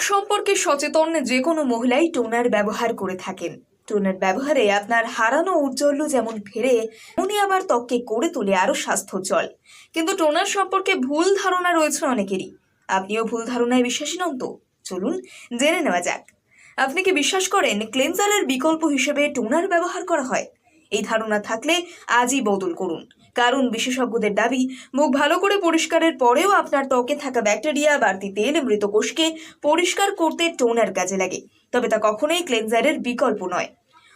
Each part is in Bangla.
সম্পর্কে সচেতন যে কোনো মহিলাই টোনার ব্যবহার করে থাকেন। টোনার ব্যবহারে আপনার হারানো ঔজ্জ্বল্য যেমন ফেরে উনি আবার ত্বককে করে তোলে আরও স্বাস্থ্যোজ্জ্বল। কিন্তু টোনার সম্পর্কে ভুল ধারণা রয়েছে অনেকেরই। আপনিও ভুল ধারণায় বিশ্বাসী নন তো? চলুন জেনে নেওয়া যাক। আপনি কি বিশ্বাস করেন ক্লেনজারের বিকল্প হিসেবে টোনার ব্যবহার করা হয়? এই ধারণা থাকলে আজই বদল করুন। কারণ বিশেষজ্ঞদের দাবি, মুখ ভালো করে পরিষ্কারের পরেও আপনার ত্বকে থাকা ব্যাকটেরিয়া, বাড়তি তেল, মৃত কোষকে পরিষ্কার করতে টোনার কাজে লাগে। তবে তা কখনোই ক্লেনজারের বিকল্প নয়।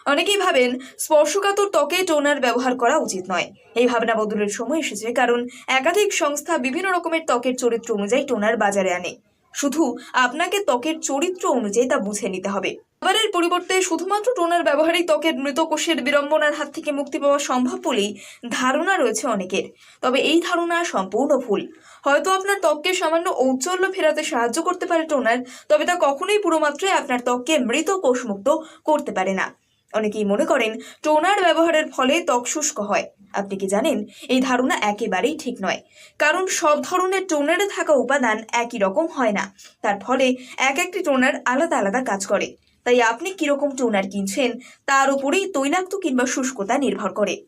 অনেকেই ভাবেন, স্পর্শকাতর ত্বকে টোনার ব্যবহার করা উচিত নয়। এই ভাবনা বদলের সময় এসেছে কারণ একাধিক সংস্থা বিভিন্ন রকমের ত্বকের চরিত্র অনুযায়ী টোনার বাজারে আনে। শুধু আপনাকে ত্বকের চরিত্র অনুযায়ী তা বুঝে নিতে হবে। খাবারের পরিবর্তে শুধুমাত্র টোনার ব্যবহারেই ত্বকের মৃত কোষের বিড়ম্বনার হাত থেকে মুক্তি পাওয়া সম্ভব বলেই ধারণা রয়েছে অনেকের। তবে এই ধারণা সম্পূর্ণ ভুল। হয়তো আপনার ত্বককে সামান্য ঔজ্জ্বল্য ফেরাতে সাহায্য করতে পারে টোনার, তবে তা কখনোই পুরোমাত্রায় আপনার ত্বককে মৃত কোষমুক্ত করতে পারে না। অনেকেই মনে করেন, টোনার ব্যবহারের ফলে ত্বক শুষ্ক হয়। আপনি কি জানেন? এই ধারণা একেবারেই ঠিক নয়। কারণ সব ধরনের টোনারে থাকা উপাদান একই রকম হয় না। তার ফলে এক একটি টোনার আলাদা আলাদা কাজ করে। তাই আপনি কীরকম টোনার কিনছেন, তার উপরেই তৈলাক্ত কিংবা শুষ্কতা নির্ভর করে।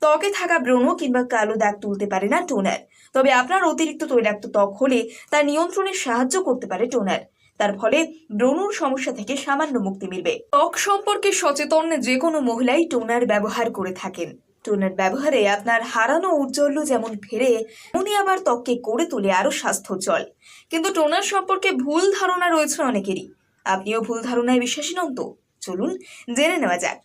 ত্বকে থাকা ব্রণ কিংবা কালো দাগ তুলতে পারে না টোনার। তবে আপনার অতিরিক্ত তৈলাক্ত ত্বক হলে তা নিয়ন্ত্রণে সাহায্য করতে পারে টোনার। তার ফলে ব্রণুর সমস্যা থেকে সামান্য মুক্তি মিলবে। ত্বক সম্পর্কে সচেতন যে কোনো মহিলাই টোনার ব্যবহার করে থাকেন। টোনার ব্যবহারে আপনার হারানো উজ্জ্বল্য যেমন ফেরে উনি আবার ত্বককে করে তোলে আরও স্বাস্থ্যোজ্জ্বল কিন্তু টোনার সম্পর্কে ভুল ধারণা রয়েছে অনেকেরই। আপনিও ভুল ধারণায় বিশ্বাসী নন তো? চলুন জেনে নেওয়া যাক।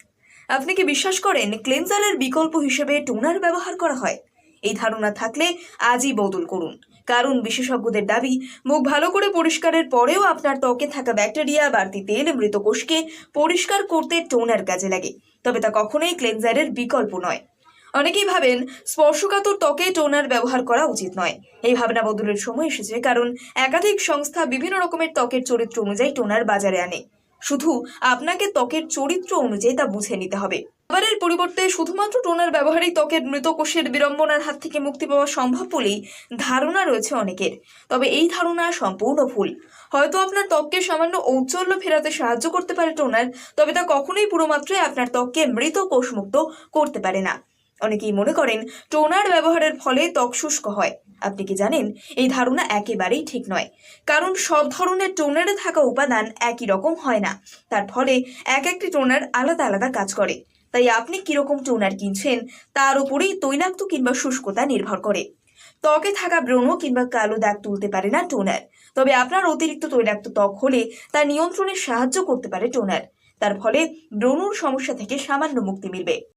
আপনি কি বিশ্বাস করেন ক্লেনজারের বিকল্প হিসেবে টোনার ব্যবহার করা হয়? এই ধারণা থাকলে আজই বদল করুন। কারণ বিশেষজ্ঞদের দাবি, মুখ ভালো করে পরিষ্কারের পরেও আপনার ত্বকে থাকা ব্যাকটেরিয়া, বাড়তি তেল, মৃত কোষকে পরিষ্কার করতে টোনার কাজে লাগে। তবে তা কখনোই ক্লেনজারের বিকল্প নয়। অনেকেই ভাবেন স্পর্শকাতর ত্বকে টোনার ব্যবহার করা উচিত নয়। এই ভাবনা বদলের সময় এসেছে কারণ একাধিক সংস্থা বিভিন্ন রকমের ত্বকের চরিত্র অনুযায়ী টোনার বাজারে আনে। শুধু আপনাকে ত্বকের চরিত্র অনুযায়ী তা বুঝে নিতে হবে। খাবারের পরিবর্তে শুধুমাত্র টোনার ব্যবহারেই ত্বকের মৃত কোষের বিড়ম্বনার হাত থেকে মুক্তি পাওয়া সম্ভব বলেই ধারণা রয়েছে অনেকের। তবে এই ধারণা সম্পূর্ণ ভুল। হয়তো আপনার ত্বককে সামান্য ঔজ্জ্বল্য ফেরাতে সাহায্য করতে পারে টোনার, তবে তা কখনোই পুরোমাত্রায় আপনার ত্বককে মৃত কোষমুক্ত করতে পারে না। অনেকেই মনে করেন টোনার ব্যবহারের ফলে ত্বক শুষ্ক হয়। আপনি কি জানেন? এই ধারণা একেবারেই ঠিক নয়। কারণ সব ধরনের টোনারে থাকা উপাদান একই রকম হয় না। তার ফলে এক একটি টোনার আলাদা আলাদা কাজ করে। তাই আপনি কীরকম টোনার কিনছেন তার উপরেই তৈলাক্ত কিংবা শুষ্কতা নির্ভর করে। ত্বকে থাকা ব্রণ কিংবা কালো দাগ তুলতে পারে না টোনার। তবে আপনার অতিরিক্ত তৈলাক্ত ত্বক হলে তা নিয়ন্ত্রণে সাহায্য করতে পারে টোনার। তার ফলে ব্রণুর সমস্যা থেকে সামান্য মুক্তি মিলবে।